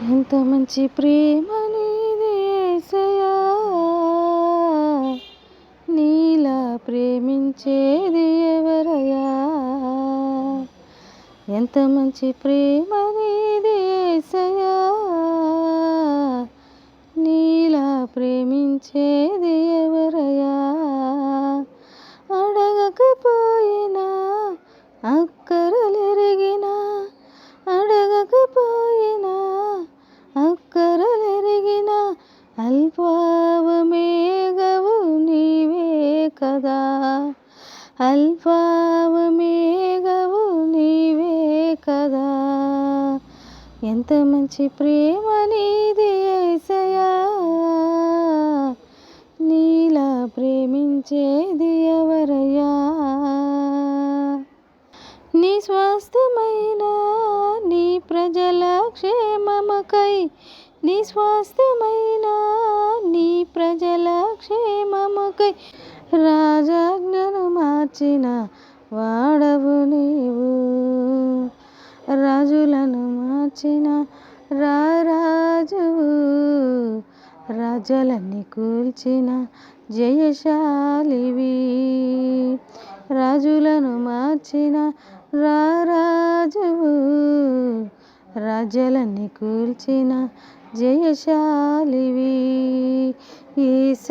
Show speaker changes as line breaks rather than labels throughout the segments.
ఎంత మంచి ప్రేమ నీది నీలా ప్రేమించేది ఎవరయ్యా? ఎంత మంచి ప్రేమ దేశయా నీలా ప్రేమించేది కదా అల్పావమేగవు నీవే కదా. ఎంత మంచి ప్రేమ నీది ఏసయా నీలా ప్రేమించేది ఎవరయ్యా. నీ స్వాస్థ్యమైన నీ ప్రజల క్షేమమకై నీ స్వాస్థ్యమైన నీ ప్రజల క్షేమమకై రాజాజ్ఞను మార్చిన వాడవు నీవు. రాజులను మార్చిన రారాజువు. రాజులన్నీ కూల్చిన జయశాలివి. రాజులను మార్చిన రారాజువు. రాజులన్నీ కూల్చిన జయశాలివి. ఈస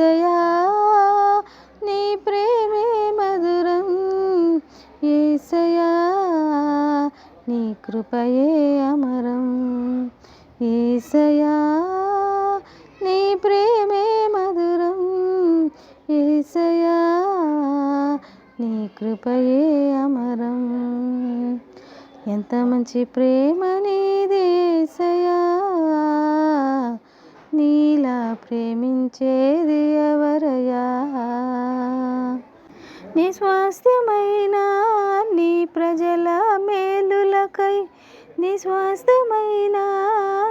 కృపయే అమరం. ఏసయా నీ ప్రేమే మధురం. ఏసయా నీ కృపయే అమరం. ఎంత మంచి ప్రేమ నీదేసయా నీలా ప్రేమించేది ఎవరయా నీ స్వాస్థ్యమైన నీ ప్రజల విశ్వాసమైన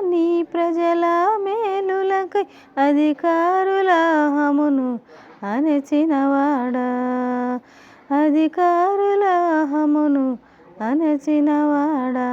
నీ ప్రజల మేలులకై అధికారుల హమును అణచినవాడా? అధికారుల హమును అణచినవాడా?